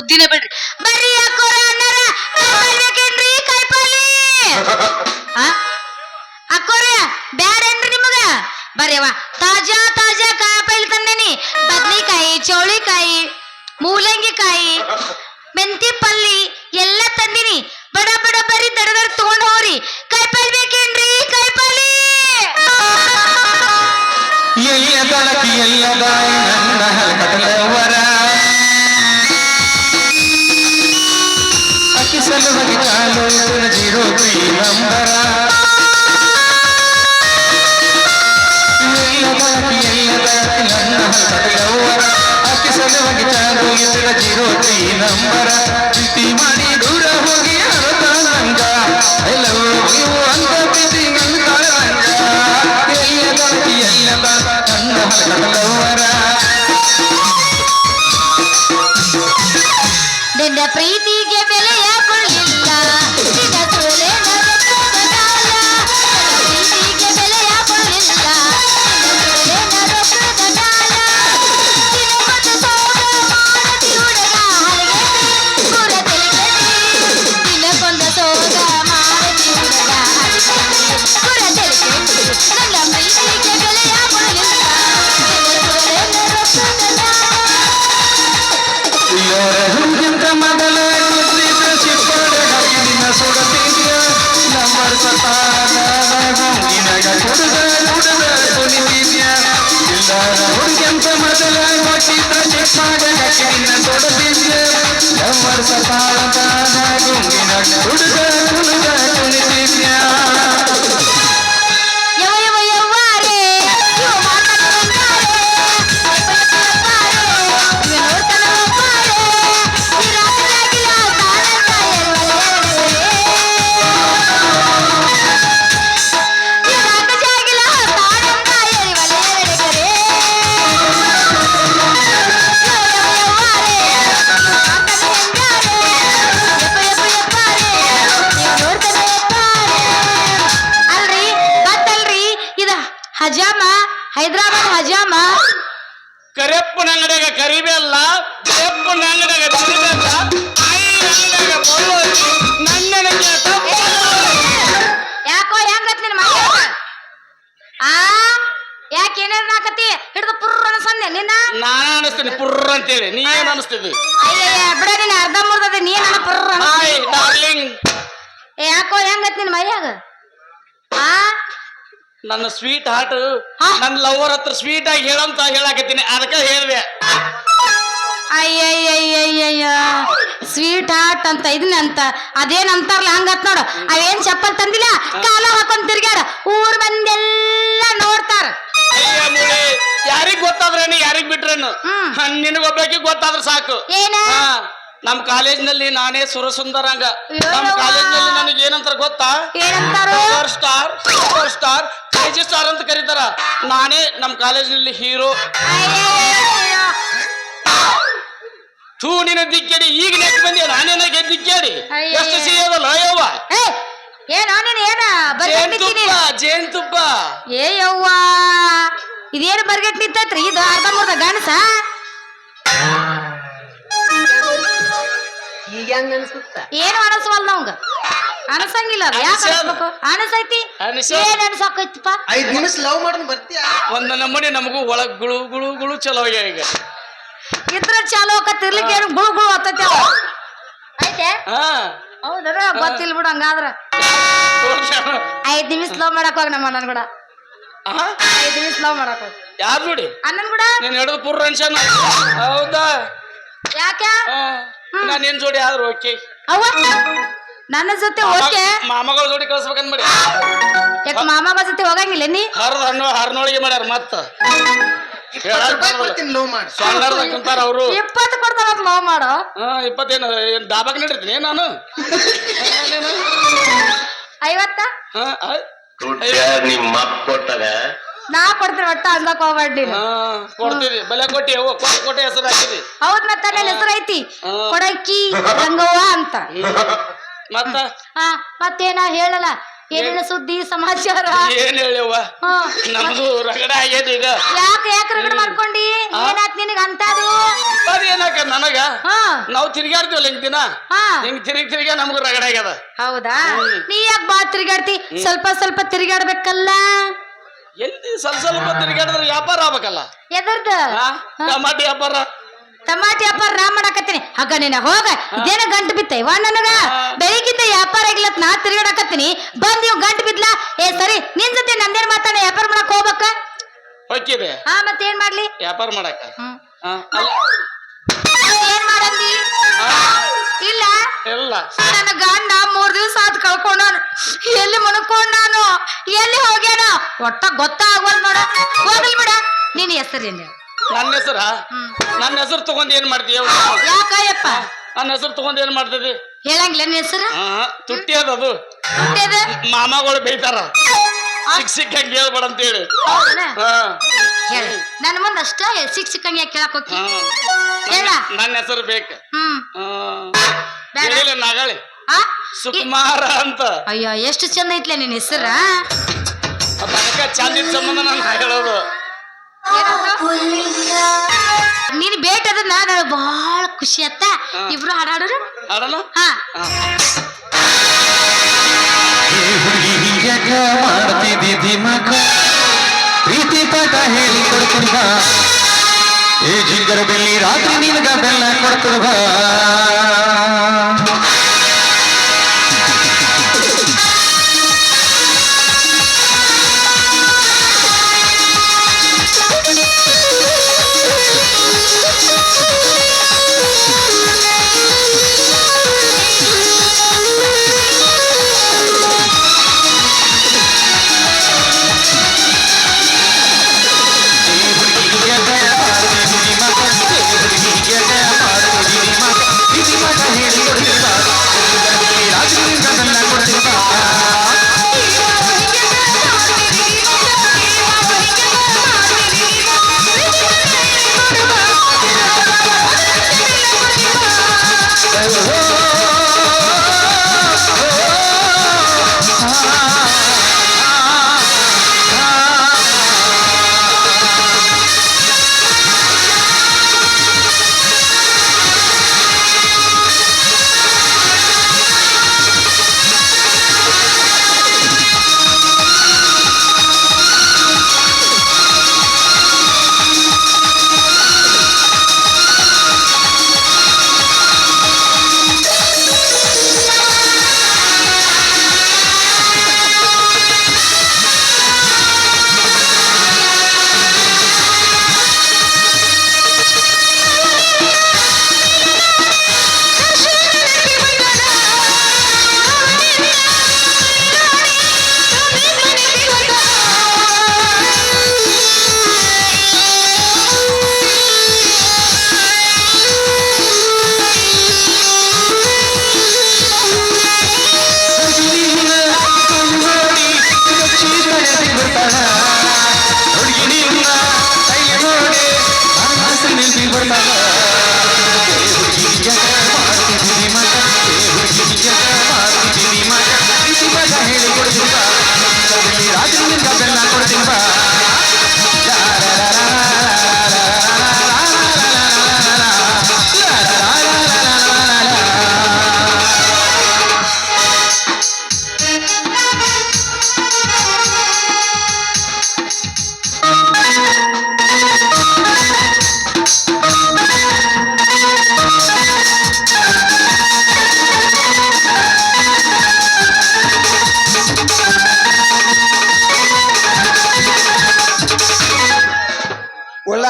ಬುದ್ಧಿನೇ ಬಿಡ್ರಿ. ಅಕ್ಕೋರ ಕೈಪಲ್ಲಿ ತಾಜಾ ತಾಜಾ ಕಾಯಿಪಲ್ಲಿ ತಂದೇನಿ. ಬದ್ನಿಕಾಯಿ, ಚೌಳಿಕಾಯಿ, ಮೂಲಂಗಿಕಾಯಿ, ಮೆಂತಿ ಪಲ್ಲಿ ಎಲ್ಲ ತಂದಿನಿ. ಬಡ ಬಡ ಬರಿ ದಡ ದಡ ತಗೊಂಡ್ ಹೋಗ್ರಿ. ಕಾಯಿಪಲ್ಲಿ ಬೇಕೇನ್ರಿ ಕಾಯಿಪಲ್ಲಿ? ಎಲ್ಲ ನನ್ನ ಚಾಲು ಜೀರೋ ತ್ರೀ ನಂಬರ ನನ್ನ ಹಲಕಟಲವರ ಅಕ್ಕಿ ಸಲುವಾಗಿ ಇತರ ಜೀರೋ ತ್ರೀ ನಂಬರ ನಿನ್ನ ಸುಡತಿದ್ಯ ನಂಬರ್ ಸತಾನ ಗುಂಗಿನ ಹುಡುಗ ಹುಡುಗ ಕುಣಿತಿದ್ಯ ಆ? ಯಾಕೆ ಏನೇನ್ ನಾಕತಿ ಹಿಡಿದು ಪುರ್ರ ಅನ್ಸಂದೆ ನಿನ್ನ? ನಾನ ಅನಿಸ್ತೀನಿ ಪುರ್ರ ಅಂತೇಳಿ. ನೀ ಏನ್ ಅನಿಸ್ತಿದ್ವಿ ಅಯ್ಯಯ್ಯ ಬಿಡ ನೀನ್ ಅರ್ಧ ಮುರ್ದದ ನೀ ನನ್ನ ಪುರ್ರ ಹಾಯ್ ಡಾರ್ಲಿಂಗ್ ಯಾಕೋ ಹೆಂಗತ್ ನಿನ್ ಮೈಯಾಗ? ಆ? ನನ್ನ ಸ್ವೀಟ್ ಹಾರ್ಟ್? ನನ್ನ ಲವರ್ ಹತ್ರ ಸ್ವೀಟ್ ಆಗಿ ಹೇಳಂತ ಹೇಳಾಕತ್ತೀನಿ. ಅದಕ್ಕೆ ಹೇಳ್ದೆ. ಅಯ್ಯಯ್ಯಯ್ಯಯ್ಯಯ್ಯ. ಸ್ವೀಟ್ ಹಾರ್ಟ್ ಅಂತ ಇದನ್ನಂತ ಅದೇನ್ ಅಂತಾರಲ್ಲ ಹಂಗತ್ ನೋಡು. ಅವೇನ್ ಚಪ್ಪಲ್ ತಂದಿಲ್ಲ? ಕಾಲ ಹಾಕೊಂಡ್ ತಿರ್ಗ್ಯಾರ ಊರ್ ಬಂದೆಲ್ಲ ನೋಡ್ತಾರ. ಯಾರಿಗ್ ಗೊತ್ತಾದ್ರೇನು ಯಾರಿಗ್ ಬಿಟ್ರೇನು? ಹ್ಮ್. ನಿನಗೊಬ್ಬಾಕಿ ಗೊತ್ತಾದ್ರೆ ಸಾಕು. ಏನ? ಹಾ ನಮ್ ಕಾಲೇಜ್ನಲ್ಲಿ ನಾನೇ ಸುರಸುಂದರಂಗ. ನಮ್ ಯವ್ವ. ಕಾಲೇಜ್ನಲ್ಲಿ ನನಗೆ ಏನಂತಾರ ಗೊತ್ತಾ? ಏನಂತಾರು? Super star super star crazy star ಅಂತ ಕರೀತಾರ. ನಾನೇ ನಮ್ ಕಾಲೇಜ್ನಲ್ಲಿ ಹೀರೋ. ಥೂ ನಿನ್ನ ದಿಕ್ಕೇಡಿ ಈಗ ನೆಕ್ ಬಂದಿ ನಾನೇನಾಗೆ ದಿಕ್ಕೇಡಿ. ಎಷ್ಟು ಸಿಗೋದಲ್ಲ ಅಯ್ಯವ್ವ ಏನೋ ನೀನ್ ಏನ ಜೇನ್ತುಪ್ಪ ಜೇನ್ತುಪ್ಪ. ಏ ಯವ್ವ ಇದೇನು ಬರ್ಗೆಟ್ ನಿಂತೈತ್ರಿ? ಇದು ಅರ್ಧ ಮುರ್ದ ಗಣಸ ಈಗ ಹೆಂಗ್ ಅನ್ಸುತ್ತ? ಏನು ಅನಸವಲ್ಲ ನಮ್ಗ? ಅನಸಂಗಿಲ್ಲ ಯಾಕೆ. ಅನ್ಸ್ಬೇಕು? ಅನಸೈತಿ? ಅನ್ಸ. ಏನ್ ಅನ್ಸಾಕೈತಿಪ್ಪ ಐದ್ ನಿಮಿಷ ಲವ್ ಮಾಡೋಣ ಬರ್ತೀಯ? ಒಂದ್ ನಮ್ಮನೆ ನಮಗೂ ಒಳಗ್ ಗುಳು ಗುಳು ಗುಳು ಚಲೋ ಆಗ್ಯಾವ ಈಗ. ಇದ್ರ ಚಾಲು ಕತ್ತಿರ್ಲಿಕ್ಕೆ ಏನು ಗುಳು ಗುಳು ಹತ್ತೈತೆ ಅವ. ಐತೆ? ಹೌದರ ಗೊತ್ತಿಲ್ಲ ಬಿಡು ಹಂಗಾದ್ರ. ಐದ್ ನಿಮಿಷ ಲವ್ ಮಾಡಕ್ ಹೋಗಿ ನಮ್ಮ ಅಣ್ಣನ್ ಕೂಡ? ಐದ್ ನಿಮಿಷ ಲವ್ ಮಾಡಕ್ ಹೋಗಿ. ಯಾರು ನೋಡಿ ಅಣ್ಣನ್ ಕೂಡ? ನೀನ್ ಹಿಡಿದು ಪುರ್ರ ಅನ್ಸನ ಹೌದಾ? ಯಾಕ? ನಾನು ನಿನ್ ಜೋಡಿ ಆದ್ರೂ ಓಕೆ. ಅವ್ವ? ನನ್ನ ಜೊತೆ ಓಕೆ? ಮಾಮಗಳ ಜೋಡಿ ಕಳ್ಸ್ಬೇಕಂದ್ ಮಾಡಿ ಯಾಕ ಮಾಮಗ ಜೊತೆ ಹೋಗಂಗಿಲ್ಲ ನೀ? ಹರ್ದ ಹಣ್ಣು ಹರ್ನೊಳಗೆ ಮಾಡ್ಯಾರ ಮತ್ತ. ಇಪ್ಪತ್ತು ರೂಪಾಯಿ ಕೊಡ್ತೀನಿ ಲವ್ ಮಾಡಿ. ಸಣ್ಣರ್ದಾಗ ಕುಂತಾರ ಅವರು. ಇಪ್ಪತ್ತು ಕೊಡ್ತಾರ ಲವ್ ಮಾಡೋ. ಹಾ ಇಪ್ಪತ್ತೇನು ಏನ್ ಡಾಬಾಗ್ ನಡೀತೀನಿ ನಾನು? ಏನೇನು? ಐವತ್ತ? ಹಾ, ಆ? ನಿಮ್ಮ ಕೊಟ್ಟಾಗ? ನಾ ಕೊಡ್ತೀನಿ ಒಟ್ಟ ಹೋಗ್ಬೇಡಿ ಹಾ ಕೊಡ್ತೀವಿ ಬಲೆ ಕೊಟ್ಟಿ ಅವ್ವ ಕೊಟ್ಟು ಕೊಟ್ಟೆ ಹೆಸರು ಹಾಕಿದಿ. ಹೌದ್ ಮತ್ತ ನನ್ನ ಹೆಸರು ಐತಿ. ಹಾ. ಕೊಡಕ್ಕಿ ಗಂಗವ್ವ ಅಂತ. ಮತ್ತ? ಹಾ ಮತ್ತೇನ ಹೇಳಲ್ಲ? ಏನಿಲ್ಲ ಸುದ್ದಿ ಸಮಾಚಾರ? ಏನ್ ಹೇಳಿವ ಹಾ. ನಮ್ದು ರಗಡ ಆಗೇది ಈಗ. ಯಾಕ ಯಾಕ ರಗಡ ಮಾಡ್ಕೊಂಡಿ? ಏನಾತ್ ನಿನಗ ಅಂತ ಅದೇನಾಕ ನನಗ? ಹಾ. ನಾವು ತಿರ್ಗಾಡ್ತೀವಲ್ಲ ಹಿಂಗ್ ದಿನ? ಹಾ. ಹಿಂಗ್ ತಿರುಗಿ ತಿರುಗಿ ನಮ್ಗ ರಗಡ ಆಗ್ಯದ. ಹೌದಾ? ನೀ ಯಾಕೆ ಬಾ ತಿರ್ಗಾಡ್ತಿ ಸ್ವಲ್ಪ ಸ್ವಲ್ಪ ತಿರ್ಗಾಡ್ಬೇಕಲ್ಲ ಎಲ್ಲಿ ಸ್ವಲ್ಪ ಸ್ವಲ್ಪ ತಿರುಗಾಡಿದ್ರೆ ವ್ಯಾಪಾರ ಆಗ್ಬೇಕಲ್ಲ? ಎದರ್ದ ಹಾ? ಟಮಾಟಿ ವ್ಯಾಪಾರ. ಟಮಾಟಿ ವ್ಯಾಪಾರ ನಾ ಮಾಡಾಕತ್ತೀನಿ. ಹಗ್ಗ ನೀನ ಹೋಗ ಇದೇನ ಗಂಟು ಬಿತ್ತ? ಇವ ನನಗ. ಬೆಳಿಗ್ಗೆ ವ್ಯಾಪಾರ ಆಗಿಲ್ಲತ್ ನಾ ತಿರ್ಗಾಡಕತ್ತೀನಿ. ಬಂದ್ ಇವ್ ಗಂಟು ಬಿದ್ಲಾ. ಏ ಸರಿ ನಿನ್ ಜೊತೆ ನಂದೇನ್ ಮಾತಾಡ? ವ್ಯಾಪಾರ ಮಾಡಕ್ ಹೋಗ್ಬೇಕ? ಹೊಕ್ಕಿದೆ. ಹಾ ಮತ್ತೇನ್ ಮಾಡ್ಲಿ? ವ್ಯಾಪಾರ ಮಾಡಕ ಏನ್ ಮಾಡಂದಿ? ಇಲ್ಲ. ಇಲ್ಲ. ನನ್ನ ಗಂಡ ಮೂರ್ ದಿವಸ ಆತ್ ಕಳ್ಕೊಂಡ ಎಲ್ಲಿ ಮನ್ಕೊಂಡಾನು ಎಲ್ಲಿ ಹೋಗ್ಯಾನ? ಒಟ್ಟ ಗೊತ್ತಾಗ್ವಲ್ ನೋಡ. ಹೋಗಲ್ ಬಿಡ. ನಿನ್ ಹೆಸರೇನು? ನನ್ನ ಹೆಸರ? ನನ್ನ ಹೆಸರು ತಗೊಂಡ್ ಏನ್ ಮಾಡ್ತೀಯ ಯಾಕಯ್ಯಪ್ಪ? ನನ್ನ ಹೆಸರು ತಗೊಂಡ್ ಏನ್ ಮಾಡ್ತಿದ್ದಿ? ಹೇಳಂಗಿಲ್ಲ ನಿನ್ನ ಹೆಸರು? ಹಾ ತುಟ್ಟಿ ಅದ ಅದು. ಹುಟ್ಟೇದ? ಮಾಮಗಳು ಬೈತಾರ. ಸಿಕ್ ಸಿಕ್ಕಂಗ್ ಹೇಳ್ಬೇಡ ಅಂತೇಳಿ ಹೇಳಿ. ಹಾ. ಹೇಳಿ. ನನ್ನ ಮುಂದೆ ಅಷ್ಟ ಸಿಕ್ ಸಿಕ್ಕಂಗೆ ಕೇಳಕ್ ಹೋಗಿ ಹಾ. ಹೇಳ. ನನ್ನ ಹೆಸರು ಬೇಕು. ಹ್ಮ್. ಆ, ಬೇಡ. ಹೇಳಿಲ್ಲ ನಾಗಳಿ. ಆ? ಸುಕುಮಾರ ಅಂತ. ಅಯ್ಯೋ ಎಷ್ಟು ಚಂದ ಐತ್ಲೆ ನಿನ್ ಹೆಸರ? ಚಾಲಿ ಚಂದಿದ ಸಂಬಂಧ ನಾನು ಹೇಳೋದು. ನೀನ್ ಭೇಟಿ ನಾನು ಬಹಳ ಖುಷಿ ಅತ್ತ. ಇಬ್ರು ಹಾಡಾಡೋರು? ಹಾಡಲ್ಲ? ಹಾ. ಮಾಡ್ತಿದ್ದಿ ದಿಮಕ ಪ್ರೀತಿ ಪಾಠ ಹೇಳಿ ಕೊಡ್ತೀನಿ ಬಾ ಏ ಜಿಂಗರ ಬೆಲ್ಲಿ ರಾತ್ರಿ ನಿನಗ ಬೆಲ್ಲ ಕೊಡ್ತೀನಿ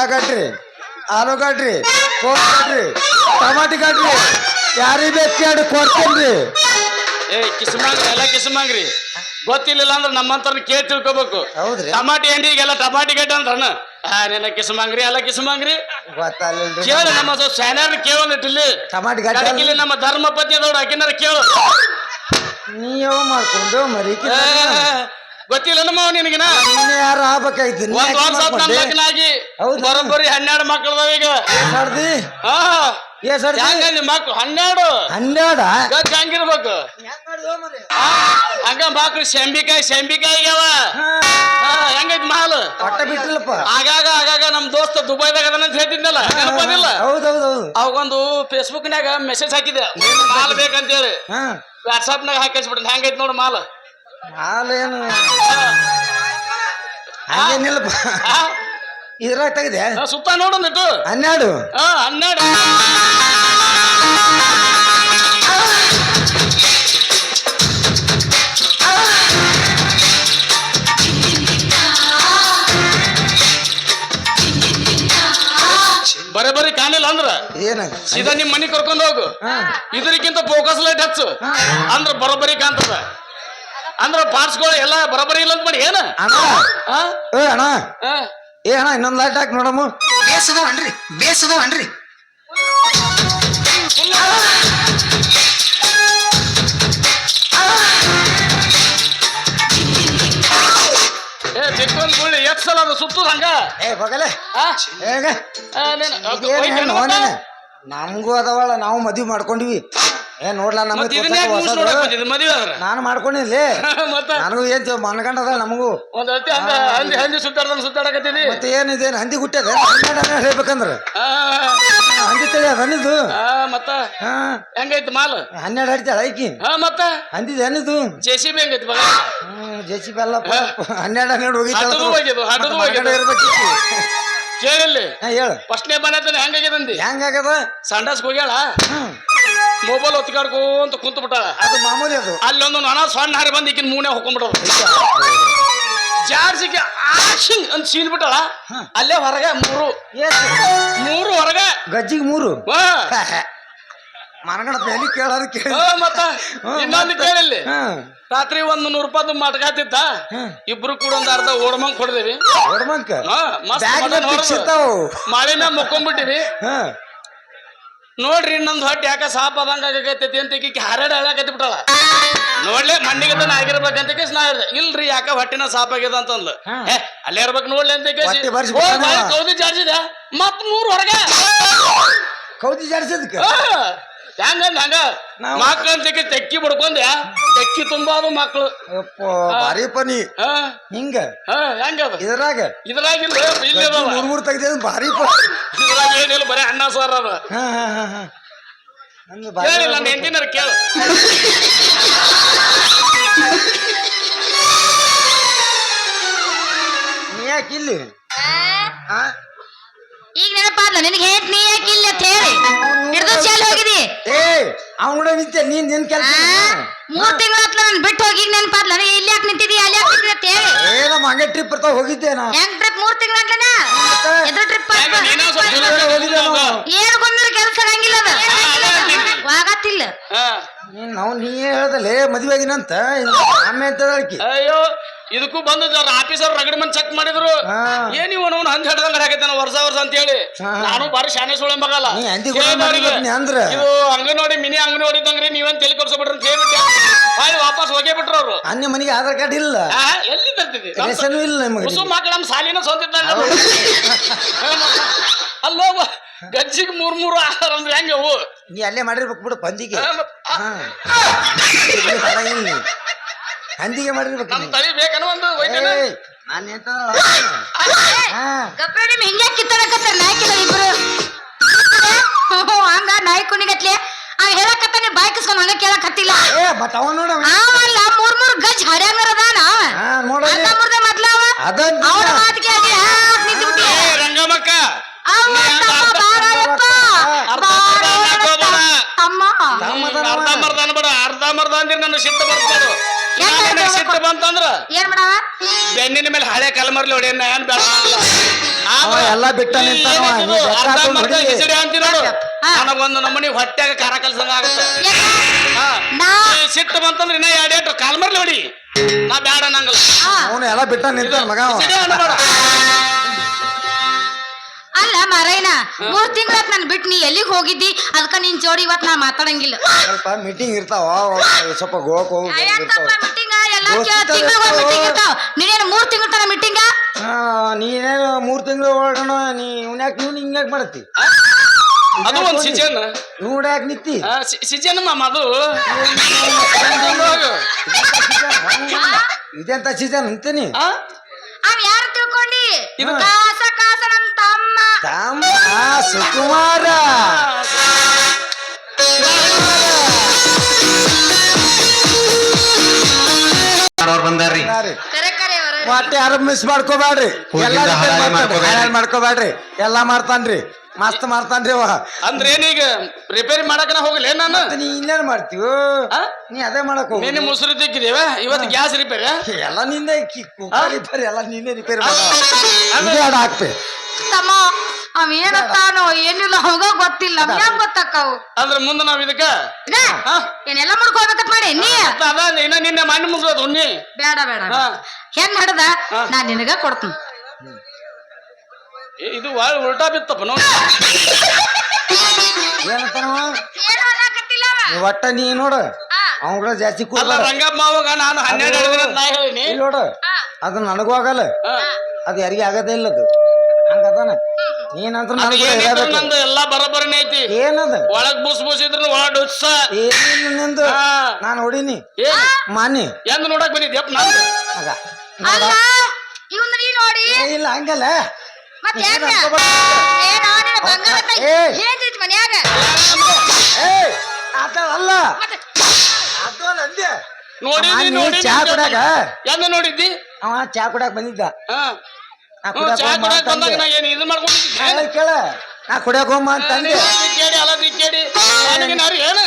ಉಳ್ಳಾಗಡ್ರಿ ಆಲೂಗಡ್ರಿ ಕೋಸಗಡ್ರಿ ಟಮಾಟಿ ಗಡ್ರಿ ಯಾರಿಗೆ ಬೇಕು ಕೇಳಿ ಕೊಡ್ತೇನ್ರಿ ಏ ಕಿಸ್ಮಾಂಗ್ರಿ ಎಲ್ಲ ಕಿಸ್ಮಾಂಗ್ರಿ. ಗೊತ್ತಿಲ್ಲ ಅಂದ್ರೆ ನಮ್ಮಂತ ಕೇಳಿ ತಿಳ್ಕೊಬೇಕು. ಹೌದ್ರಿ? ಟಮಾಟಿ ಹಣ್ಣಿಗೆಲ್ಲ ಟಮಾಟಿ ಗಡ್ಡೆ ಅಂದ್ರಣ್ಣ ಆ ನಿನ್ನ ಕಿಸ್ಮಾಂಗ್ರಿ ಎಲ್ಲ ಕಿಸ್ಮಾಂಗ್ರಿ. ಗೊತ್ತಾಗಲ್ರಿ ಕೇಳು ನಮ್ಮ ಸ್ಯಾನರ್ ಕೇಳಿ ಇಲ್ಲಿ ಟಮಾಟಿ ಗಡ್ಡೆ ಇಲ್ಲಿ ನಮ್ಮ ಧರ್ಮ ಪತ್ನಿ ಅದವ್ರು ಹಾಕಿನಾರ ಕೇಳು. ನೀವು ಮಾಡ್ಕೊಂಡು ಮರಿ ಗೊತ್ತಿಲ್ಲ ನಮ್ಮ ನಿನಗಿನ? ನೀನೇ ಯಾರು ಆಗ್ಬೇಕಾಯ್ತು ನೀ ಒಂದ್ ಯಾಕೆ ವರ್ಷ ಆತ್ ನಮ್ ಮಾಡ್ಕೊಂಡೆ? ಲಗ್ನ ಆಗಿ ಹೌದಾ? ಬರೋಬ್ಬರಿ ಹನ್ನೆರಡು ಮಕ್ಕಳದಾವ ಈಗ. ಮಾಡ್ದಿ ಹಾ. ಏ ಸರ್ ಹೆಂಗ ಮಕ್ಳು ಹನ್ನೆರಡು. ಹನ್ನೆರಡ? ಗಜ್ ಹಂಗಿರ್ಬೇಕು ಆ, ಹಂಗ ಮಕ್ಳು ಶಂಬಿಕಾಯಿ ಶಂಬಿಕಾಯಿ ಆಗ್ಯಾವ. ಆ, ಹೆಂಗೈತ್ ಮಾಲ್ ಕಟ್ಟ ಬಿಟ್ಟಿಲ್ಲಪ್ಪ ಆಗಾಗ ಆಗಾಗ ನಮ್ ದೋಸ್ತ ದುಬೈದಾಗ ಅದನ್ನ ಅಂತ ಹೇಳ್ತಿದ್ನಲ್ಲ? ನೆನಪದಿಲ್ಲ? ಹೌದೌದೌದು ಅವಾಗೊಂದು ಫೇಸ್ಬುಕ್ ನಾಗ ಮೆಸೇಜ್ ಹಾಕಿದೆ ಮಾಲ್ ಬೇಕಂತೇಳಿ. ಹಾ. ವಾಟ್ಸಾಪ್ ನಾಗ ಹಾಕಿಸ್ಬಿಟ್ಟು ಹೆಂಗೈತ್ ನೋಡು ಮಾಲ್ ಹಾಲೇನು ಹಂಗೇನಿಲ್ಲಪ್ಪ ಆ, ಇದ್ರಾಗ ತೆಗ್ದೆ ಆ, ಸುತ್ತ ನೋಡೊಂದಿಟ್ಟು ಹನ್ನೆರಡು ಹಾ ಹನ್ನೆರಡು ಬರೇ ಬರೀ ಕಾಣಿಲ್ಲ ಅಂದ್ರ ಏನ ಸೀದಾ ನಿಮ್ ಮನಿ ಕರ್ಕೊಂಡ್ ಹೋಗು ಹಾ ಇದಕ್ಕಿಂತ ಫೋಕಸ್ ಲೈಟ್ ಹಚ್ಚು ಅಂದ್ರ ಬರೋಬ್ಬರಿ ಕಾಣ್ತದ ಅಂದ್ರ ಪಾರ್ಟ್ಸ್ಗಳು ಎಲ್ಲ ಬರಬರಿ ಇಲ್ಲ ಅಂತ ಮಾಡಿ ಏನ ಅಣ್ಣ ಆ? ಏ ಅಣ್ಣ ಆ? ಏ ಅಣ್ಣ ಇನ್ನೊಂದ್ ಲೈಟ್ ಹಾಕಿ ನೋಡಮ್ಮ ಬೇಸದವನ್ರಿ ಬೇಸದವನ್ರಿ ಏ ಚಿಕ್ಕನ್ ಗುಳ್ಳಿ ಎಷ್ಟ್ ಸಲ ಅದು ಸುತ್ತದ ಹಂಗ ಏ ಬಗಲೆ ಆ? ಹೇಗ ಆ, ನೀನ್- ಇದೇನ್ ಹೋಯ್ತೇನು ಹೆಣ್ಣು ಮತ್ತೆ? ನೀನು? ನಮಗೂ ಅದಾವಳ ನಾವು ಮದ್ವಿ ಮಾಡ್ಕೊಂಡಿವಿ ಏ ನೋಡ್ಲಾ ನಮಗೆ ಮತ್ತೆ ಇದನ್ನ ಯಾಕೆ ಮುಗಿಸ್ ನೋಡಕ್ ಬಂದಿದ್ದು ಮದುವೆ ಆದ್ರ? ನಾನು ಮಾಡ್ಕೊಂಡಿಲ್ಲ ಮತ್ತ? ನನಗೂ ಏನ್ ಮನ್ಗಂಡ ಅದ ನಮಗೂ. ಒಂದ್ ಹಂಗ ಹಂದಿ ಹಂದಿ ಸುತ್ತಾಡ್ದಂಗ್ ಸುತ್ತಾಡಕತ್ತಿದಿ ಮತ್ತೆ ಏನಿದೆ ಹಂದಿ ಹೇಳ್ಬೇಕಂದ್ರ? ಆ, ಹಂದಿ ತಳಿ ಅದ ಆ, ಮತ್ತ? ಹಾ ಹೆಂಗೈತಿ ಮಾಲ್? ಹನ್ನೆರಡು ಹಡ್ತಾಳ ಐಕಿ. ಹಾ ಮತ್ತ? ಹಂದಿದ ಹನಿದು? ಜೆ ಸಿ ಬಿ ಹೆಂಗೈತಿ ಮಗ? ಹ್ಮ್ ಜೆಸಿ ಬೆಲ್ಲಪ್ಪ ಹನ್ನೆರಡು ಹನ್ನೆರಡು ಹೋಗಿತ್ತು ಹಡದು ಹೇಳ ಫಸ್ಟ್ ನೇ ಇರ್ಬೇಕಿತ್ತು. ಕೇಳಿಲ್ಲಿ? ಹಾ ಹೇಳು. ಫಸ್ಟ್ನೇ ಬಂದೈತನ ಹೆಂಗಾಗ್ಯದಂದಿ ಹೆಂಗಾಗದ ಸಂಡಾಸ್ಗೆ ಹೋಗ್ಯಾಳ? ಹ್ಮ್. ಮೊಬೈಲ್ ಒತ್ತಿಕಾಡ್ಕೊಂತ ಕುಂತ ಬಿಟ್ಟ ಅದು ಮಾಮೂಲಿ ಅದು. ಅಲ್ಲೊಂದು ನನ ಸಣ್ಣ ಹಾರಿ ಬಂದು ಈಕಿನ ಮೂನೆ ಹೊಕ್ಕೊಂಡ್ಬಿಡೋದು ಜಾರ್ಸಿಗೆ ಆಶಿಂಗ್ ಅಂತ ಸೀನ್ ಬಿಟ್ಟಳ. ಅಲ್ಲೇ ಹೊರಗೆ ಮೂರು. ಮೂರು ಹೊರಗೆ. ಗಜ್ಜಿಗೆ ಮೂರು. ಮನಗಣ ಬೆಲಿ ಕೇಳೋದು ಕೇಳಿ. ಹಾ, ಮತ್ತ. ಇನ್ನೊಂದು ಕೇಳಿಲ್ಲಿ. ರಾತ್ರಿ ಒಂದು ನೂರು ರೂಪಾಯಿ ಮಟ್ಕಾತಿದ್ದ. ಇಬ್ರು ಕೂಡ ಒಂದ್ ಅರ್ಧ ಓಡ್ಮಂಗ್ ಕೊಡ್ದೇವಿ ಹೊಡ್ಮಂಕ ಹಾ ಮಸ್ತ್ ನೋಡ್ರಿ ನಂದು ಹೊಟ್ಟೆ ಯಾಕ ಸಾಪ್ ಆದಂಗ ಆಗತೈತಿ ಅಂತ ಈಕಿ ಹರಡ ಹೇಳಕತ್ತಿ ಬಿಟ್ಟಳ ನೋಡ್ಲೆ ಮಣ್ಣಿಗೆ ತನ ಆಗಿರ್ಬೇಕಂತ ಕೇಸ್ ನಾ ಹೇಳ್ದೆ. ಇಲ್ರಿ ಯಾಕ ಹೊಟ್ಟಿನ ಸಾಪ್ ಆಗ್ಯದ ಅಂತಂದ್ಲು. ಹಾ. ಏ ಅಲ್ಲೇ ಇರ್ಬೇಕು ನೋಡ್ಲಿ ಅಂತ ಕೇಸ್. ಕೌದಿ ಜಾರ್ಸಿದೆ ಮತ್ ಮೂರ್ ಹೊರಗ. ಕೌದಿ ಜಾಡ್ಸಿದ್ಕ ಹೆಂಗಂದ ಹಂಗ ನಾವು- ಮಕ್ಳು ಅಂತ ತೆಕ್ಕಿ ಬಿಡ್ಕೊಂಡೆ ತೆಕ್ಕಿ ತುಂಬಾ ಅದು ಮಕ್ಳು ಯಪ್ಪ ಭಾರಿ ಪನಿ. ಹಾ. ಹಿಂಗ? ಹಾ ಹೆಂಗದ ಇದ್ರಾಗ? ಇದ್ರಾಗಿಲ್ಲ ಇಲ್ಲಿ ಅದಾವ. ಮೂರ್ ಮೂರ್ ತೆಗ್ದ ಭಾರಿ ಪ ಇದ್ರಾಗ ಏನಿಲ್ಲ ಬರೀ ಅಣ್ಣ ಸರ್ ಅದ. ಹಾ ಹಾ ಹಾ ಹಾ. ಅಂದ್ ಭಾರಿ ಕೇಳಿಲ್ಲ ನನ್ನ ಹೆಂಡತಿನಾರ ಕೇಳು. ನೀ ಯಾಕೆ ಇಲ್ಲಿ? ಹಾ? ಈಗ ನೆನಪಾದ್ಲ ನಿನಗೆ ಹೇಳ್ ನೀ ಯಾಕೆ ಇಲ್ಲ ಅಂತ ಹೇಳಿ. ಹಿಡ್ದು ಶಾಲೆ ಹೋಗಿದಿ? ಏ ಅವ್ನ ಕೂಡ ನಿಂತೆ ನೀನ್ ನಿನ್ ಕೆಲಸ ಮೂರ್ ತಿಂಗಳ ಹತ್ಲ ನನ್ ಬಿಟ್ಟು ಹೋಗಿ ಈಗ ನೆನಪಾದ್ಲ ನೀ ಇಲ್ಲಿ ಯಾಕೆ ನಿಂತಿದಿ ಅಲ್ಲಿ ಯಾಕೆ ನಿಂತಿದಿ ಅಂತ ಹೇಳಿ. ಏ ನಮ್ಮ ಹಂಗೆ ಟ್ರಿಪ್ ಇರ್ತಾವ ಹೋಗಿದ್ದೆ ನಾ. ಹೆಂಗ್ ಟ್ರಿಪ್ ಮೂರ್ ತಿಂಗಳ ಹತ್ಲನ ಎದ್ರ ಟ್ರಿಪ್. ಏನು ಕೆಲಸ ಹಂಗಿಲ್ಲ ಅದ. ನೀನ್ ನಾವು ನೀ ಹೇಳ್ದಲ್ಲೇ ಮದ್ವೆ ಆಗಿನಂತ ಆಮೆ ಅಂತ ಆಕಿ ಅಯ್ಯೋ ಇದಕ್ಕೂ ಬಂದ ಆಫೀಸರ್ ರಗಡ್ ಮಂದಿ ಚೆಕ್ ಮಾಡಿದ್ರು. ಏನು ಏನ್ ಇವ ಅವ್ನು ಹಂದ್ ಹಿಡ್ದಂಗ ಹಾಕೈತಾನ ವರ್ಷ ವರ್ಷ ಅಂತ ಹೇಳಿ. ನಾನು ಬಾರಿ ಶಾನೆ ಸುಳೆ ಮಗಲ್ಲ. ಇದು ಅಂಗನವಾಡಿ ಮಿನಿ ಅಂಗನವಾಡಿ ಇದ್ದಂಗ್ರಿ ನೀವೇನ್ ತಲೆ ಕೊಡ್ಸಬಿಟ್ರಿ ಅಂತ ಹೇಳ್ಬಿಟ್ಟೆ ಬಾಯ್ ವಾಪಸ್ ಹೋಗೇ ಬಿಟ್ರು ಅವ್ರು. ಅನ್ಯ ಮನೆಗೆ ಆಧಾರ್ ಕಾರ್ಡ್ ಇಲ್ಲ. ಎಲ್ಲಿ ತರ್ತಿದ್ದೀವಿ ಇಲ್ಲ ಮಕ್ಕಳ ನಮ್ಮ ಸಾಲಿನ ಸೋತಿದ್ದ ಅಲ್ಲೋ ಗಜ್ಜಿಗೆ ಮೂರ್ ಮೂರು ಆಧಾರ್ ಅಂದ್ರೆ ಹೆಂಗ ಅವು? ನೀ ಅಲ್ಲೇ ಮಾಡಿರ್ಬೇಕು ಬಿಡು ಪಂದಿಗೆ ಹಂದಿಗೆ ಮಾಡಿರ್ಬೇಕು ನಮ್. ತಲೆ ಒಂದು ಒಯ್ತೇನ? ನಾನ್ ಹಿಂಗೆ ಕಿತ್ತಡಕತ್ತಾರ ನಾಯ್ಕಿಲ್ಲ ಇಬ್ರು. ಹ್ಞೂ, ಹಂಗ ನಾಯಿ ಕುಣಿಗತ್ಲೆ ಅವ ನೀ ಬಾಯ್ ಕಿಸ್ಕೊಂಡ್ ಹಂಗ ಕೇಳಕ್ ಹತ್ತಿಲ್ಲ ಏ ಬಟ್ ಅವ ನೋಡ ಅವಲ್ಲ ಮೂರ್ ಮೂರ್ ಗಜ್ ಹರ್ಯಾಂಗರ ಅದಾನ. ಹಾ ನೋಡ ಅರ್ಧ ಮುರ್ಧ ಮೊದ್ಲ ಅವ. ಅದ ಅವನ ಮಾತು ಕೇಳಿ ನಿಂತ್ಬಿಟ್ಟಿ. ಏ, ರಂಗಮ್ಮಕ್ಕ. ಅವ್ವ ನೀ ತಮ್ಮ ಅರ್ಧ- ಬಾರಯ್ಯಪ್ಪ. ಅರ್ಧ ಬಾರೋ ಮರ್ದ. ಅರ್ಧ ಅರ್ಧ ಅಂದ್ರೆ ನನ್ನ ಶಿಫ್ಟ್ ಬರ್ತದ. ನನಗೆ ಸಿಟ್ಟು ಬಂತಂದ್ರ ಏನ್ ಮಾಡವ ಬೆನ್ನಿನ ಮೇಲೆ ಹಳೆ ಕಲಮರ್ಲಿ ಹೊಡಿ ಏನ್ ಬೇಡ ಆ ಅವ ಎಲ್ಲ ಬಿಟ್ಟ ಈ ನಿಂತಾನ ಅವ. ಏನಿದು? ಅರ್ಧ ಹಾಕೊಂಡ್ ಮರ್ದ ಹೊಡಿ. ಕಿಚಡಿ ಅಂತೀವಿ ನೋಡು ಹಾ. ನನಗೊಂದು ನಮ್ಮನಿ ಹೊಟ್ಟೆಗ ಖಾರ ಕಲ್ಸಂಗ ಆಗುತ್ತೆ ಹಾ. ನಾ ಈ ಸಿಟ್ಟು ಬಂತಂದ್ರೆ ಇನ್ನ ಎರಡೇಟು ಕಾಲ್ಮರ್ಲಿ ಹೊಡಿ ನಾ ಬೇಡ ನಂಗಲ್ಲ ಅವನು ಎಲ್ಲ ಬಿಟ್ಟ ನಿಂತಾನ ಮಗ ಅವ ಅನ್ಬೇಡ. ಮಾರಯ್ಯನ ಮೂರ್ ತಿಂಗಳ ನನ್ ಬಿಟ್ ನೀ ಎಲ್ಲಿಗ್ ಹೋಗಿದ್ದಿ? ಅದಕ್ಕ ನಿನ್ ಜೋಡಿ ಇವತ್ ನಾ ಮಾತಾಡಂಗಿಲ್ಲ. ಸ್ವಲ್ಪ ಮೀಟಿಂಗ್ ಇರ್ತಾವ ಸ್ವಲ್ಪ ಗೋವಾಕ್ ಹೋಗಿ ಮೀಟಿಂಗ ಎಲ್ಲ ಇರ್ತಾವ. ಮೀಟಿಂಗ್ ಇರ್ತಾವ. ನೀನೇನು ಮೂರ್ ತಿಂಗಳ ತನ ಮೀಟಿಂಗ ನೀನೇ ನೀನೇನು ಮೂರ್ ತಿಂಗಳು ಹೊರಡೋಣ ನೀ ಇವ್ನ್ಯಾಕ್ ಇವ್ನ ಹಿಂಗ್ಯಾಕ್ ಮಾಡತ್ತಿ ಅದು ಒಂದ್ ಸಿಜನ್. ನೋಡ್ಯಾಕ ನಿತ್ತಿ ಸಿಜನ್ ಮಾಮ ಅದು. ಇದೆಂತ ಸೀಸನ್ ಅಂತೀನಿ? ಆ? ಅವ್ ಯಾರು ತಿಳ್ಕೊಂಡಿ? ಕಾಸ ಕಾಸ ನಮ್ ತಮ್ಮ. ತಮ್ಮ ಸುಕುಮಾರ. ಅವ್ರು ಬಂದಾರ್ರಿ. ಕರೆ ಕರೆ ಅವರ. ಮತ್ತೆ ಯಾರು ಮಿಸ್ ಮಾಡ್ಕೋಬ್ಯಾಡ್ರಿ ಹೋಗಿದ್ದ ಎಲ್ಲಾ repair ಹಾಳಾಗಿ. ಹಾಳಾಗಿ ಮಾಡ್ಕೋಬ್ಯಾಡ್ರಿ ಎಲ್ಲಾ ಮಾಡ್ತಾನ್ರಿ. ಮಸ್ತ್ ಮಾಡ್ತಾನ್ರಿ ಅವ ಅಂದ್ರೆ ಏನೀಗ ರಿಪೇರಿ ಮಾಡಕನ ಹೋಗಲ್ಲ ನಾನು? ನೀ ಇನ್ನೇನ್ ಮಾಡ್ತೀವ ಆ? ನೀ ಅದೇ ಮಾಡಕ್ ಹೋಗು. ನಿನ್ನೆ ಮುಸುರು ತಿಕ್ಕಿದೇವ? ಇವತ್ತು ಗ್ಯಾಸ್ ರಿಪೇರಿ ಎಲ್ಲ ನಿಂದೆ ರಿಪೇರಿ ಎಲ್ಲ ನಿನ್ನೆ ರಿಪೇರಿ ಹಾಕ್ತೆ ತಮ್ಮ ಅವ್ ಏನತ್ತಾನೋ ಏನಿಲ್ಲ ಅವಾಗ ಗೊತ್ತಿಲ್ಲ. ಯಾಕೆ ಗೊತ್ತಾಕವು ಅಂದ್ರೆ ಮುಂದೆ ನಾವ್ ಇದಕ್ಕ? ಏನೆಲ್ಲ ಮಾಡ್ಕೋಬೇಕತ್ ಮಾಡಿ ನೀ? ಅದ ಇನ್ನ ನಿನ್ನೆ ಮಣ್ಣು ಮುಗಿದೋದು ಉನ್ನಿ ಬೇಡ ಬೇಡ ಹಾ. ಹೆಂಗ್ ಮಾಡದ? ಹಾ. ನಾನ್ ನಿನಗ ಕೊಡ್ತೀನಿ. ಇದು ಒಳ್ ಉಲ್ಟಾ ಬಿತ್ತಪ್ಪ ನೋಡಿ. ಏನಂತಾನವ? ಒಟ್ಟ ನೀ ನೋಡು. ಅವ್ನ ಕೂಡ ಜಾಸ್ತಿ ನೋಡ ಕೂಡಲ್ಲ ರಂಗಪ್ಪ ಮಾವಾಗ ನಾನು ಹನ್ನೆರಡು ನೋಡು. ಅದು ನನಗೂ ಆಗಲ್ಲ. ಹಾ. ಅದು ಯಾರಿಗೆ ಆಗದೇ ಇಲ್ಲ ಅದು. ಹಂಗದಾನ? ನೀನಂತ ಅದು ನನಗೂ ಏನಿದ್ರು ಹೇಳಬೇಕು ನಂದು ಎಲ್ಲಾ ಬರೋಬ್ಬರಿನೇ ಐತಿ. ಏನದ? ಒಳಗ್ ಬುಸ್ ಬುಸ್ ಇದ್ರು ಒಳಗ್ ಏನು ಏನಿಲ್ಲ ನಿಂದು. ಹಾ. ನಾನು ಹೊಡಿನಿ. ಏನ್ ಮಾನಿ ಎಂದ್ ನೋಡಕ್ ಬಂದಿದ್ಯಪ್ಪ ನಂದು? ಮಗ ಅಲ್ಲ ಇವನ್ನ ನೀ ನೋಡಿ. ಇಲ್ಲ ಹಂಗಲ್ಲ. ಮತ್ ಏನ್ ಯಾಕ? ಅನ್ಕೋಬೇಡ. ಏನ ನಿನ್ನ ಬಂಗಾರ ಏ. ಏನಿತ್ತು ಮನ್ಯಾಗ ಏ ಆತ ಅಲ್ಲ. ಮತ್ತೆ ಅದು ಅಲ್ಲ ಅಂದೆ ನೋಡಿದ್ದಿ ಚಾ ಕುಡ್ಯಾಕ? ಅವ ಚಾ ಕುಡಾಕ್ ಬಂದಿದ್ದ. ಹಾ. ನಾ ಕುಡ್ಯಾಕ ಚಾ ಕುಡಿಯಕ್ ಬಂದಾಗ ಅಂತಂದೆ. ನಾ ಏನ್ ಇದು ಮಾಡ್ಕೊಂಡಿದ್ದೆ? ಕೇಳ ಕೇಳ. ನಾ ಕುಡಿಯಾಕ ಹೋಗ್ ಅಂತಂದೆ ಕೇಳಿ ಅಲ್ಲ ಕೇಳಿ. ನನಗೆ ನಾರಿ ಏನ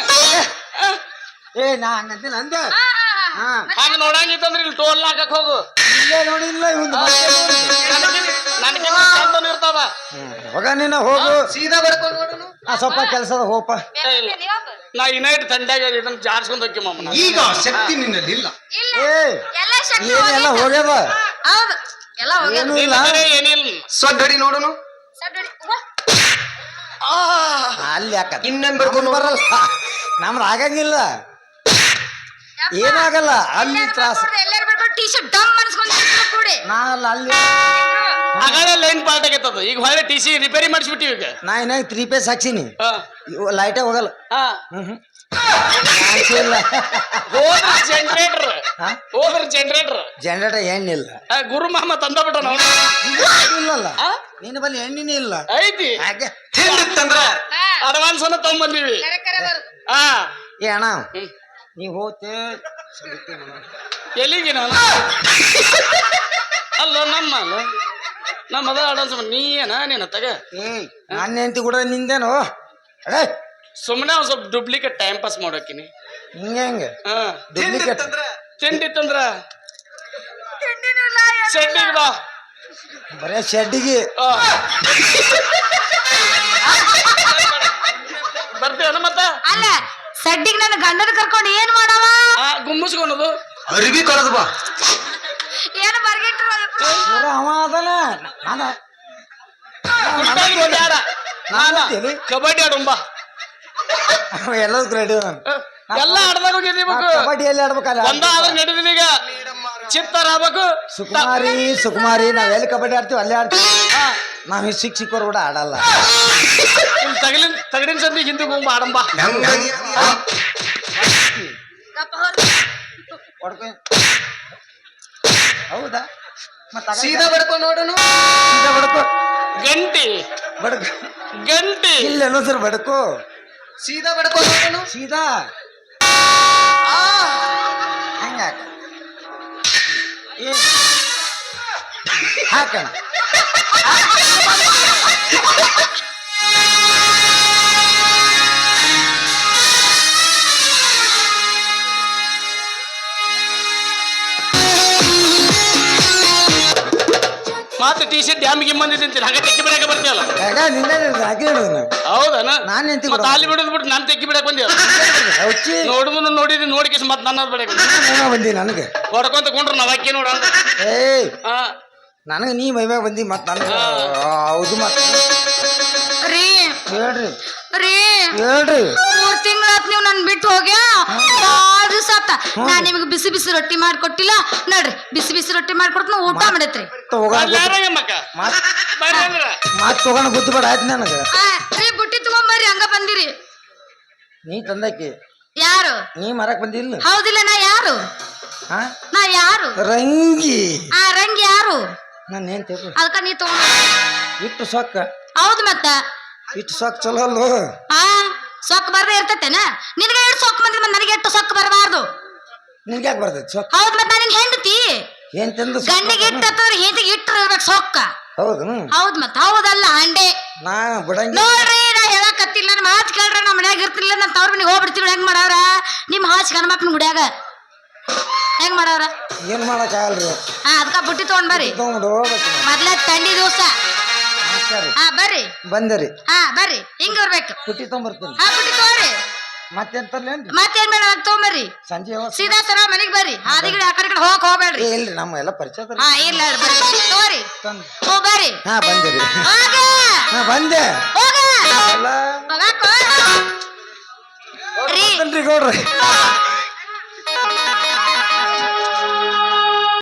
ಏ ನಾ ಹಂಗಂತಿಲ್ಲ ಅಂದೆ ಹಾ, ಹಾ, ಹಾ. ಹಾ. ಹಂಗ ನೋಡಂಗಿತ್ತಂದ್ರೆ ಇಲ್ಲಿ ಟೋಲ್ ಹಾಕಕ್ ಹೋಗು. ಇಲ್ಲೇ ನೋಡಿಲ್ಲ ಇವಂದು ನನಗೆ ಚಂದನ್ ಇರ್ತಾವ. ಹೋಗ ನೀನು ಹೋಗು. ಸೀದಾ ಬಡ್ಕೊಂಡು ನೋಡೋಣ. ಆ ಸ್ವಲ್ಪ ಕೆಲಸದ ಇಲ್ಲ. ನೀ ತಂಡ್ಯಾಗ ಇದನ್ನ ಜಾರ್ಸ್ಕೊಂಡ್ ಹೋಗಿ ಈಗ ಶಕ್ತಿ ನಿನ್ನಲ್ಲಿ ಇಲ್ಲ. ಇಲ್ಲ ಏ ಎಲ್ಲ ಏನೆಲ್ಲ ಹೋಗ್ಯದ? ಹೌದು. ಎಲ್ಲ ಹೋಗ್ಯದ. ಏನು ಇಲ್ಲ ಏನಿಲ್ಲ. ಸ್ವಡ್ಡಡಿ ನೋಡೋಣ. ಸಡ್ಡಿ, ಹೋಗು. ಅಲ್ಲಿ ಯಾಕ ಇನ್ನೊಂದ್ ಬರ್ಕೊಂಡು ಬರಲ್ಲ. ನಮ್ದು ಆಗಂಗಿಲ್ಲ. ಏನಾಗಲ್ಲ. ಅಲ್ಲಿ ಎಲ್ಲಾರು ತ್ರಾಸ ಬರ್ಕೊಂಡು ಟೀ ಶರ್ಟ್ ಡಮ್ ಅನ್ಸ್ಕೊಂಡು ನಾ ಅಲ್ಲ ಅಲ್ಲಿ ಆಗಾಳೆ ಲೈನ್ ಪಾರ್ಟ್ ಆಗೈತದ. ಈಗ ಹೊಳೆ ಟಿ ಸಿ ರಿಪೇರಿ ಮಾಡಿಸ್ಬಿಟ್ಟಿವಿ ಈಗ. ನಾ ಇನ್ನ ತ್ರೀ ಪೇಸ್ ಹಾಕ್ಸಿನಿ. ಹಾ. ಲೈಟೇ ಹೋಗಲ್ಲ. ಹಾ. ಇಲ್ಲ ಹೋದ್ರ ಜನರೇಟರ್ ಹಾ? ಹೋದ್ರ ಜನರೇಟರ್ ಜನರೇಟರ್ ಎಣ್ಣಿಲ್ಲ ಗುರು ಮಾಮ ತಂದಬಿಟ್ಟ ನಾವು ಇಲ್ಲಲ್ಲ. ಆ? ನಿನ್ನ ಬಲ್ಲಿ ಎಣ್ಣಿನೇ ಇಲ್ಲ. ಐತಿ. ಹಾಗೆ. ತಿಂದಿತ್ತಂದ್ರ ಹಾ, ಅಡ್ವಾನ್ಸ್ ಅನ್ನ ತಗೊಂಡ್ಬಂದಿವಿ ಕರೆ ಕರೆ ಬರು. ಹಾ. ಏ ಅಣ್ಣ ಹ್ಮ್. ನೀ ಹೋತೆ ಎಲ್ಲಿಗೆ ನಾನು? ಅಲ್ಲ ನಮ್ಮ ಅಲ್ಲ. ನಮ್ಮ ಅದ ಅಡ್ವಾನ್ಸ್ ನೀ ಏನ ನೀನ ತಗ ಹ್ಮ್ ನನ್ನ ಹೆಂಡತಿ ಕೂಡ ನಿಂದೇನು? ಏ ಸುಮ್ಮನೆ ಒಂದ್ ಸ್ವಲ್ಪ ಡೂಪ್ಲಿಕೇಟ್ ಟೈಮ್ ಪಾಸ್ ಮಾಡೋಕಿನಿ. ಹಿಂಗೆ ಹೆಂಗೆ? ಹಾ. ಡೂಪ್ಲಿಕೇಟ್ ಏನೂ ಇಲ್ಲ. ಸೆಟ್ಟಿಗೆ ಬಾ. ಬರೇ ಶೆಡ್ಡಿಗೆ. ಆ. ಬರ್ತೇವನ ಮತ್ತ? ಅಲ್ಲ ಸಡ್ಡಿಗೆ ನನ್ನ ಗಂಡನ ಕರ್ಕೊಂಡು ಏನ್ ಮಾಡವ? ಆ ಗುಮ್ಮಿಸ್ಕೊಳೋದು ಅರಿವಿ ಕಳೆದು ಬಾ. ಅವ ಅದನ ಅದ ನಾನ ನಾನು ಕಬಡ್ಡಿ ಆಡುಂಬ ಎಲ್ಲದಕ್ಕೂ ರೆಡಿ ಎಲ್ಲ ಆಡ್ದಾಗ ಗೆದಿಬೇಕು ಕಬಡ್ಡಿಯಲ್ಲಿ ಆಡ್ಬೇಕಲ್ಲ ಒಂದ ಆದ್ರೆ ನಡೆದಿಲ್ಲ ಈಗ ಚಿತ್ತಾರ ಆಗ್ಬೇಕು ಸುಕುಮಾರಿ ಸುಕುಮಾರಿ ನಾವ್ ಎಲ್ಲಿ ಕಬಡ್ಡಿ ಆಡ್ತೀವಿ ಅಲ್ಲೇ ಆಡ್ತೀವಿ ನಾವ್ ಸಿಕ್ ಸಿಕ್ಕೋರು ಕೂಡ ಆಡಲ್ಲ ತಗಲಿನ ತಗಡಿನ ಸಂದಿ ಹಿಂದೆ ಗುಂಬ ಆಡಂಬ ಹೊಡ್ಕೊ. ಹೌದಾ? ಸೀದಾ ಬಡ್ಕೊ ನೋಡೋಣ ಸೀದಾ ಬಡ್ಕೋ. ಗಂಟಿ. ಬಡ್ಕೋ. ಗಂಟಿ. ಇಲ್ಲ ಸರ್ ಬಡ್ಕೋ. ಸೀದಾ ಬಡ್ಕೊಂಡು ನೋಡೋಣ ಸೀದಾ. ಹಂಗ ಏ. ಹಾಕಣ. ಮತ್ತೆ ಟಿ ಶರ್ಟ್ ಡ್ಯಾಮ್ ಗಿಮ್ ಬಂದಿದ್ದೀನಿ ಹಾಗೆ ತೆಕ್ಕಿ ಬಿಡಕ್ಕೆ ಬರ್ತೀಯಲ್ಲ ಹೌದಾ ನಿನ್ನೆ ಹೌದನ? ನಾನ್ ಎಂತಿ ಮತ್ತೆ ಅಲ್ಲಿ ಬಿಡೋದು ಬಿಟ್ಟು ನಾನು ತೆಕ್ಕಿ ಬಿಡಕ್ಕೆ ಬಂದಿಯಲ್ಲ? ನೋಡಿದ್ ನೋಡುದು ನೋಡಿದಿ ನೋಡಿಕಿಸ್ ಮತ್ತೆ ನನ್ನ ಬಿಡಕ್ಕೆ ನಾನು ಬಂದಿ ನನಗೆ? ಹೊಡ್ಕೊಂತ ಕೊಂಡ್ರು ನಾವ್ ಅಕ್ಕಿ ನೋಡ ಏಯ್. ಹಾ ನನಗೆ ನೀ ಮೈಮ್ಯಾಗ ಬಂದಿ ಮತ್ತೆ ನನಗೆ? ಹೌದು ಮತ್ತೆ. ರೀ. ಹೇಳ್ರಿ. ರೀ? ಹೇಳ್ರಿ. ಮೂರ್ ತಿಂಗಳಾತ್ ನೀವು ನನ್ ಬಿಟ್ಟು ಹೋಗ್ಯಾ? ಬಾಳ ದಿವಸ ಆತ. ನಾ ನಿಮ್ಗೆ ಬಿಸಿ ಬಿಸಿ ರೊಟ್ಟಿ ಮಾಡ್ಕೊಟ್ಟಿಲ್ಲ. ನೋಡ್ರಿ ಬಿಸಿ ಬಿಸಿ ರೊಟ್ಟಿ ಮಾಡ್ಕೊಡ್ತೀನಿ ಊಟ ಮಾಡೈತ್ರಿ. ತಗೋಣ ಮಕ್ಕ ಮತ್ ಬರ್ರಿ ಅಂದ್ರ. ಮತ್ ತಗೋಣ ಗೊತ್ತು ಆಯ್ತು ನನಗೆ. ಆ, ರೀ ಬುಟ್ಟಿ ತಗೊಂಬರ್ರಿ ಹಂಗ ಬಂದಿರಿ. ನೀ ತಂದಾಕಿ. ಯಾರು? ನೀ ಮರಕ್ ಬಂದಿಲ್ಲ. ಹೌದಿಲ್ಲ ನಾ ಯಾರು? ಹಾ? ನಾ ಯಾರು? ರಂಗಿ. ಆ ರಂಗಿ ಯಾರು? ನಾನು ಏನ್ ತಿಳ್ಕೊ ಅದಕ್ಕ ನೀ ತಗೊಂಡ ಇಟ್ಟು ಸೊಕ್ಕ. ಹೌದು ಮತ್ತ. ಇಟ್ಟು ಸೊಕ್ಕ ಚಲೋ ಅಲ್ಲೋ ಆ ಸೊಕ್ಕ ಬರ್ದೇ ಇರ್ತೈತೇನ? ನಿನಗೆ ಎಷ್ಟು ಸೊಕ್ಕ ಬಂದಿದ್ ನನಗೆ ಎಷ್ಟು ಸೊಕ್ಕ ಬರಬಾರ್ದು? ನಿನ್ಗೆ ಯಾಕೆ ಬರ್ತೈತಿ ಸೊಕ್ಕ ಹೌದು ಮತ್ತೆ ನಿನ್ ಹೆಂಡತಿ. ಏನ್ ತಿಂದು ಗಂಡಿಗೆ ಇಟ್ಟತ್ತಂದ್ರೆ ಹೆಂಡತಿಗೆ ಇಟ್ಟರು ಇರ್ಬೇಕು ಸೊಕ್ಕ. ಹೌದು. ಹೌದು ಮತ್ತೆ ಹೌದಲ್ಲ ಹಂಡೆ. ನಾ ಬಿಡಂಗಿ ನೋಡ್ರಿ ನಾ ಹೇಳಕತ್ತಿಲ್ಲ ನನ್ನ ಮಾತು ಕೇಳ್ರ ನಮ್ಮ ಮನ್ಯಾಗ ಇರ್ತಿಲ್ಲ ನನ್ನ ತವ್ರ ಮನೆಗೆ ಹೋಗ್ಬಿಡ್ತೀವಿ ಹೆಂಗ್ ಮಾಡವ್ರ? ನಿಮ್ಮ ಹಾಚ್ ಗಣಮಪ್ಪನ ಗುಡ್ಯಾಗ. ಹೆಂಗ್ ಮಾಡವ್ರ? ಏನ್ ಮಾಡಕ್ ಆಗಲ್ರಿ ಹಾ ಅದಕ್ಕ ಬುಟ್ಟಿ ತಗೊಂಡ್ ಬರ್ರಿ. ತಗೊಂಡು ಹೋಗ್ಬೇಕು. ನಾವು. ಮೊದ್ಲ ತಂಡಿ ದಿವಸ. ನಮಸ್ಕಾರ ರೀ ಹಾ ಬರ್ರಿ. ಬಂದರಿ. ಹಾ ಬರ್ರಿ. ಹಿಂಗ ಇರ್ಬೇಕು ಪುಟ್ಟಿ ತೊಗೊಂಬರ್ತೀನಿ. ಹಾ ಬುಟ್ಟಿ ತಗೋರಿ ಮತ್ತೆನ್ ತರ್ಲೇನ್ರಿ? ಮತ್ತೇನ್ ಬೇಡ ಅದ್ ತಗೊಂಬರ್ರಿ. ಸಂಜೆ ಯಾವಾಗ ಸೀದಾ ಸರ ಮನೆಗ್ ಬರ್ರಿ. ಹಾದಿಗಿಡ ಆ ಕಡೆ ಈ ಕಡೆ ಹೋಗಕ್ ಹೋಗ್ಬೇಡ್ರಿ. ಏ ಇಲ್ರಿ ನಮ್ಮ ಎಲ್ಲ ಪರಿಚಯ ಅದ ಹಾ ಇಲ್ಲ ಬರ್ರಿ. ತಗೋರಿ. ತಂದ್ ಹೋ ಬರ್ರಿ. ಹಾ ಬಂದಿರಿ. ಹೋಗ. ಹಾ ಬಂದೆ. ಹೋಗ. ಎಲ್ಲ ಹೋಗಾಕ ರೀ ಗೌಡ್ರಿ.